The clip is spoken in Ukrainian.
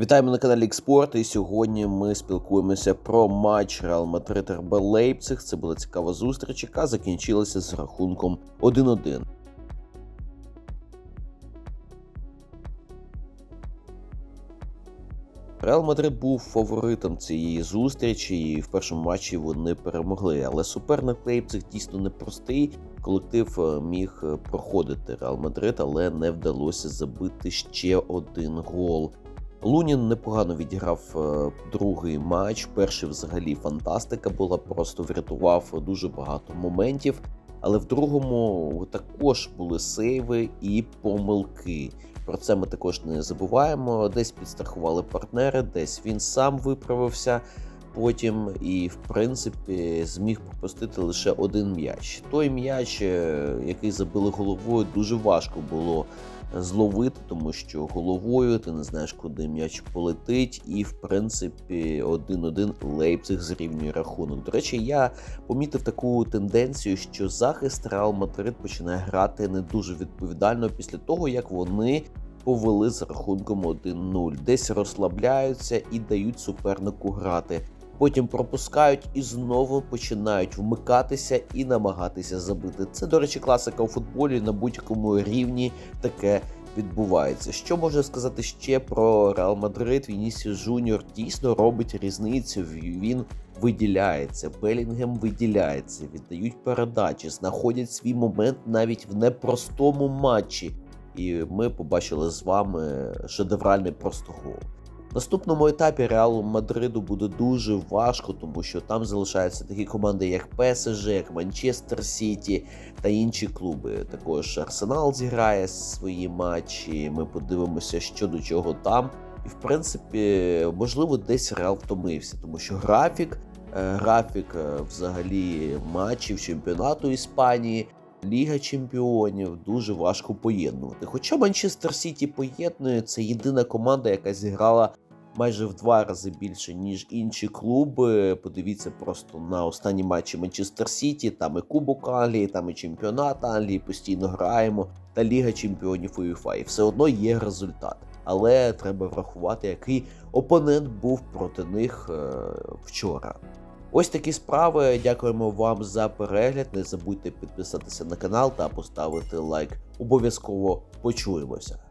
Вітаємо на каналі Експорт. І сьогодні ми спілкуємося про матч Реал Мадрид РБ Лейпциг. Це була цікава зустріч, яка закінчилася з рахунком 1-1. Реал Мадрид був фаворитом цієї зустрічі, і в першому матчі вони перемогли. Але суперник Лейпциг дійсно непростий. Колектив е, міг е, проходити Реал Мадрид, але не вдалося забити ще один гол. Лунін непогано відіграв е, другий матч. Перший взагалі фантастика була, просто врятував дуже багато моментів. Але в другому також були сейви і помилки. Про це ми також не забуваємо. Десь підстрахували партнери, десь він сам виправився потім і, в принципі, зміг пропустити лише один м'яч. Той м'яч, е, який забили головою, дуже важко було зловити, тому що головою ти не знаєш, куди м'яч полетить, і в принципі 1-1 Лейпциг зрівнює рахунок. До речі, я помітив таку тенденцію, що захист Реал Мадрид починає грати не дуже відповідально після того, як вони. Повели з рахунком 1-0, десь розслабляються і дають супернику грати. Потім пропускають і знову починають вмикатися і намагатися забити. Це, до речі, класика у футболі на будь-якому рівні таке відбувається. Що можна сказати ще про Реал Мадрид? Вінісіус Жуніор дійсно робить різницю. Він виділяється, Белінгем виділяється, віддають передачі, знаходять свій момент навіть в непростому матчі. І ми побачили з вами шедевральний просто гол. Наступному етапі Реалу Мадриду буде дуже важко, тому що там залишаються такі команди, як ПСЖ, як Манчестер Сіті та інші клуби. Також Арсенал зіграє свої матчі. Ми подивимося, що до чого там. І в принципі, можливо, десь Реал втомився, тому що графік, е, графік е, взагалі матчів чемпіонату Іспанії. Ліга чемпіонів дуже важко поєднувати. Хоча Манчестер Сіті поєднує, це єдина команда, яка зіграла майже в два рази більше, ніж інші клуби. Подивіться просто на останні матчі Манчестер Сіті, там і Кубок Англії, там і чемпіонат Англії, постійно граємо, та Ліга Чемпіонів УЄФА. І все одно є результат. Але треба врахувати, який опонент був проти них е, вчора. Ось такі справи. Дякуємо вам за перегляд. Не забудьте підписатися на канал та поставити лайк. Обов'язково почуємося.